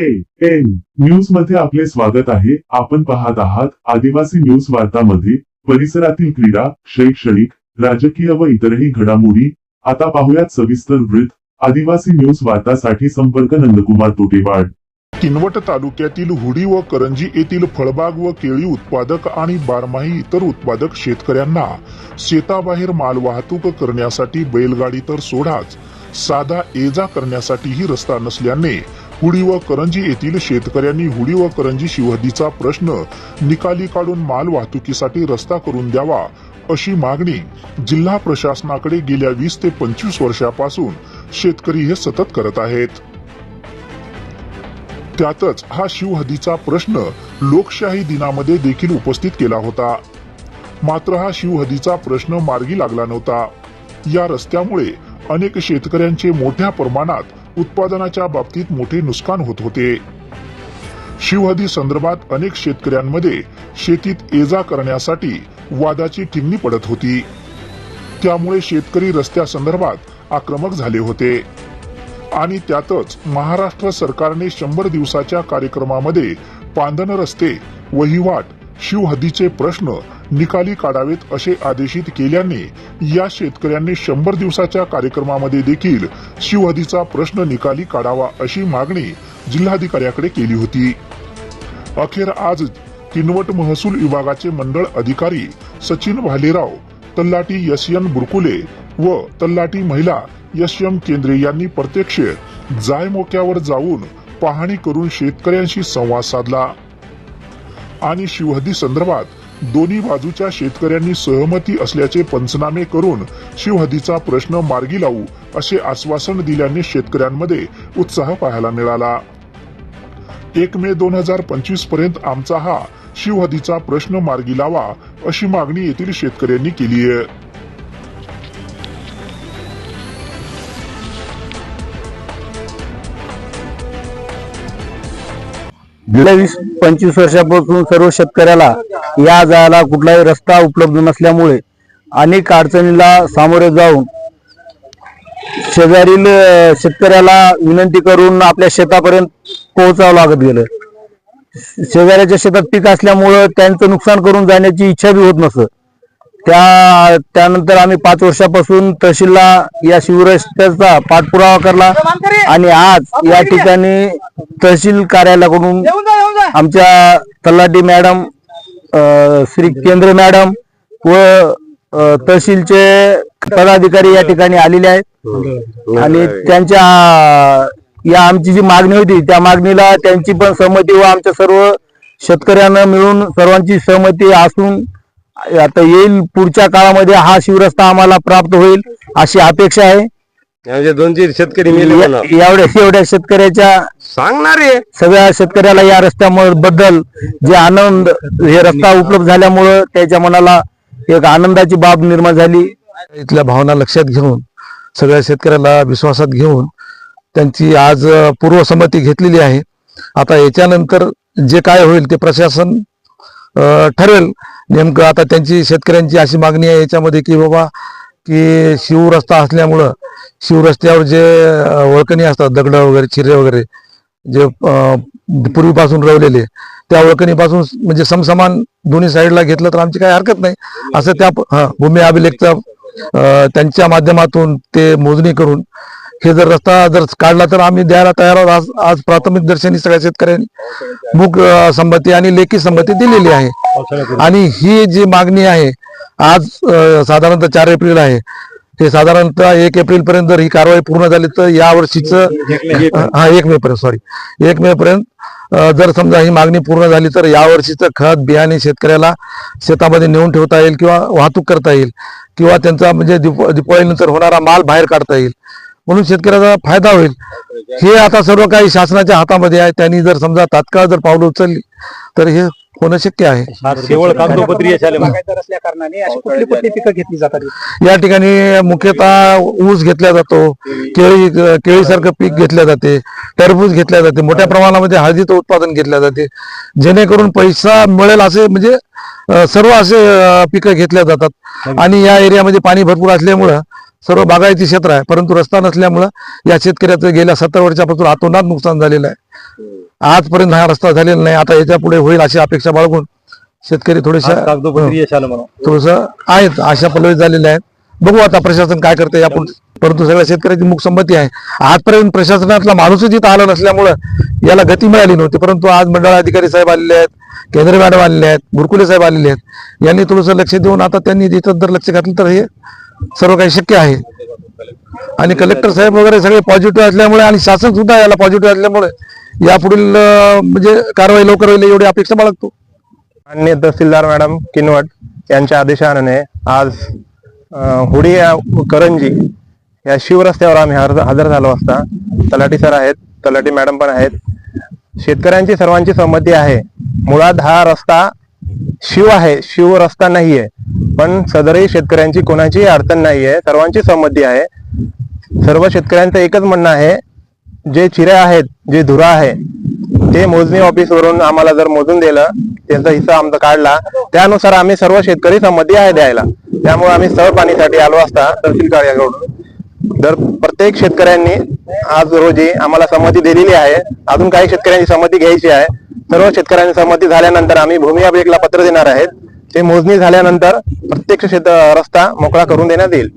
A N न्यूजमध्ये आपले स्वागत आहे. आपण पाहत आहात आदिवासी न्यूज वार्तामध्ये परिसरातील क्रीडा शैक्षणिक राजकीय व इतरही घडामोडी. आता पाहुयात सविस्तर वृत्त. आदिवासी न्यूज वार्तासाठी संपर्क नंदकुमार तोटेवाड. किनवट तालुक्यातील हुडी व करंजी येथील फळबाग व केळी उत्पादक आणि बारमाही इतर उत्पादक शेतकऱ्यांना शेताबाहेर माल वाहतूक करण्यासाठी बैलगाडी तर सोडाच साधा ये जा करण्यासाठीही रस्ता नसल्याने हुडी व करंजी येथील शेतकऱ्यांनी हुडी व करंजी शिवहद्दीचा प्रश्न निकाली काढून माल वाहतुकीसाठी रस्ता करून द्यावा अशी मागणी जिल्हा प्रशासनाकडे गेल्या वीस ते पंचवीस वर्षापासून शेतकरी हे सतत करत आहेत. त्यातच हा शिवहदीचा प्रश्न लोकशाही दिनामध्ये देखील उपस्थित केला होता. मात्र हा शिवहदीचा प्रश्न मार्गी लागला नव्हता. या रस्त्यामुळे अनेक शेतकऱ्यांचे मोठ्या प्रमाणात उत्पादनाच्या बाबतीत मोठे नुकसान होत होते. शिवहदी संदर्भात अनेक शेतकऱ्यांमध्ये शेतीत ये जा करण्यासाठी वादाची ठिंगणी पडत होती. त्यामुळे शेतकरी रस्त्यासंदर्भात आक्रमक झाले होते. आणि त्यातच महाराष्ट्र सरकारने शंभर दिवसाच्या कार्यक्रमामध्ये पांदन रस्ते वहिवाट शिवहद्दीचे प्रश्न निकाली काढावेत असे आदेशित केल्याने या शेतकऱ्यांनी शंभर दिवसाच्या कार्यक्रमामध्ये देखील शिवहदीचा प्रश्न निकाली काढावा अशी मागणी जिल्हाधिकाऱ्याकडे केली होती. अखेर आज किनवट महसूल विभागाचे मंडळ अधिकारी सचिन भालेराव तल्लाटी एस एन बुरकुले व तल्लाटी महिला एस एम केंद्रे यांनी प्रत्यक्ष जायमोक्यावर जाऊन पाहणी करून शेतकऱ्यांशी संवाद साधला. आणि शिवहद्दी संदर्भात दोन्ही बाजूच्या शेतकऱ्यांनी सहमती असल्याचे पंचनामे करून शिवहदीचा प्रश्न मार्गी लावू असे आश्वासन दिल्याने शेतकऱ्यांमध्ये उत्साह पाहायला मिळाला. एक मे दोन हजार पंचवीसपर्यंत आमचा हा शिवहदीचा प्रश्न मार्गी लावा अशी मागणी येथील शेतकऱ्यांनी केली आहे गेल्या वीस पंचवीस वर्षापासून सर्व शेतकऱ्याला या जायला कुठलाही रस्ता उपलब्ध नसल्यामुळे अनेक अडचणीला सामोरे जाऊन शेजारील शेतकऱ्याला विनंती करून आपल्या शेतापर्यंत पोहोचावं लागत गेलं. शेजाऱ्याच्या शेतात पीक असल्यामुळं त्यांचं नुकसान करून जाण्याची इच्छा बी होत नसत. त्या त्यानंतर आम्ही पाच वर्षापासून तहसीलला या शिवरस्त्याचा पाठपुरावा करला. आणि आज या ठिकाणी तहसील कार्यालयाकडून आमच्या तलाठी मॅडम श्री केंद्र मॅडम व तहसीलचे पदाधिकारी या ठिकाणी आलेले आहेत. आणि त्यांच्या या आमची जी मागणी होती त्या मागणीला त्यांची पण सहमती व आमच्या सर्व शेतकऱ्यांना मिळून सर्वांची सहमती असून आता येईल पुढच्या काळामध्ये हा शिवरस्ता आम्हाला प्राप्त होईल अशी अपेक्षा आहे. म्हणजे दोन तीन शेतकरी मेले म्हणा. या- एवढ्या एवढ्या शेतकऱ्याच्या सांगणार आहे. सगळ्या शेतकऱ्याला या रस्त्यामुळे बद्दल जे आनंद हे रस्ता उपलब्ध झाल्यामुळं त्याच्या मनाला एक आनंदाची बाब निर्माण झाली. इथल्या भावना लक्षात घेऊन सगळ्या शेतकऱ्याला विश्वासात घेऊन त्यांची आज अ, पूर्वसंमती घेतलेली आहे. आता याच्यानंतर जे काय होईल ते प्रशासन ठरेल. नेमकं आता त्यांची शेतकऱ्यांची अशी मागणी आहे याच्यामध्ये की बाबा की शिवरस्ता असल्यामुळं शिवरस्त्यावर जे वळकणी असतात दगड वगैरे चिरे वगैरे जे पूर्वीपासून रवलेले त्या वळकणीपासून म्हणजे समसमान दोन्ही साईडला घेतलं तर आमची काही हरकत नाही. असं त्या हा भूमी अभिलेखचा त्यांच्या माध्यमातून ते मोजणी करून हे जर रस्ता जर काढला तर आम्ही द्यायला तयार आहोत. आज आज प्राथमिक दर्शनी सगळ्या शेतकऱ्यांनी मुख संमती आणि लेखी संमती दिलेली आहे. आणि ही जी मागणी आहे आज साधारणतः चार एप्रिल आहे. ते साधारणतः एक एप्रिल पर्यंत जर ही कारवाई पूर्ण झाली तर या वर्षीचं हा एक मे पर्यंत सॉरी एक मे पर्यंत जर समजा ही मागणी पूर्ण झाली तर या वर्षीचं खत बियाणे शेतकऱ्याला शेतामध्ये नेऊन ठेवता येईल किंवा वाहतूक करता येईल किंवा त्यांचा म्हणजे दिप- दिपावलीनंतर होणारा माल बाहेर काढता येईल. म्हणून शेतकऱ्याचा फायदा होईल. हे आता सर्व काही शासनाच्या हातामध्ये आहे. त्यांनी जर समजा तात्काळ जर पावलं उचलली तर हे होणं शक्य आहे. केवळ कागदोपत्री पिकं घेतली जातात? या ठिकाणी मुख्यतः ऊस घेतला जातो केळी केळीसारखं पीक घेतल्या जाते टरबूज घेतल्या जाते मोठ्या प्रमाणामध्ये हळदीचं उत्पादन घेतल्या जाते. जेणेकरून पैसा मिळेल असे म्हणजे सर्व असे पिकं घेतल्या जातात. आणि या एरियामध्ये पाणी भरपूर असल्यामुळं सर्व बागायती क्षेत्र आहे. परंतु रस्ता नसल्यामुळं या शेतकऱ्याचं गेल्या सत्तर वर्षापासून आतोनात नुकसान झालेलं आहे. आजपर्यंत हा रस्ता झालेला नाही. आता याच्यापुढे होईल अशी अपेक्षा बाळगून शेतकरी म्हणून. थोडस आहेत अशा पल्लवीत झालेले आहेत. बघू आता प्रशासन काय करते यापुढे परंतु सगळ्या शेतकऱ्याची मुख संमती आहे. आजपर्यंत प्रशासनातला माणूसच इथं आला नसल्यामुळं याला गती मिळाली नव्हती. परंतु आज मंडळ अधिकारी साहेब आलेले आहेत केंद्र मॅडम आलेले आहेत बुरकुले साहेब आलेले आहेत. यांनी थोडंसं लक्ष देऊन आता त्यांनी तिथं जर लक्ष घातलं तर हे सर्व काही शक्य आहे. आणि कलेक्टर साहेब वगैरे सगळे पॉझिटिव्ह असल्यामुळे आणि शासन सुद्धा याला पॉझिटिव्ह असल्यामुळे यापुढील म्हणजे कारवाई लवकर होईल एवढी अपेक्षा बाळगतो. मान्य तहसीलदार मॅडम किनवट यांच्या आदेशाने आज हुडी या करंजी या शिवरस्त्यावर आम्ही हजर झालो असता. तलाठी सर आहेत तलाठी मॅडम पण आहेत. शेतकऱ्यांची सर्वांची संमती आहे. मुळात हा रस्ता शिव आहे शिव रस्ता नाहीये. पण सदरही शेतकऱ्यांची कोणाचीही अडचण नाहीये. सर्वांची संमती आहे. सर्व शेतकऱ्यांचं एकच म्हणणं आहे जे चिऱ्या आहेत जे धुरा आहे ते मोजणी ऑफिस वरून आम्हाला जर मोजून दिलं त्यांचा हिस्सा आमचा काढला त्यानुसार आम्ही सर्व शेतकरी संमती आहे द्यायला. त्यामुळे आम्ही सर पाणीसाठी आलो असता तहसील कार्याकडून तर प्रत्येक शेतकऱ्यांनी आज रोजी आम्हाला संमती दिलेली आहे अजून काही शेतकऱ्यांची संमती घ्यायची आहे सर्व शेतकऱ्यांनी संमती झाल्यानंतर आम्ही भूमी अभिलेखला पत्र देणार आहेत. ते मोजणी झाल्यानंतर प्रत्यक्ष शेत रस्ता मोकळा करून देण्यात येईल.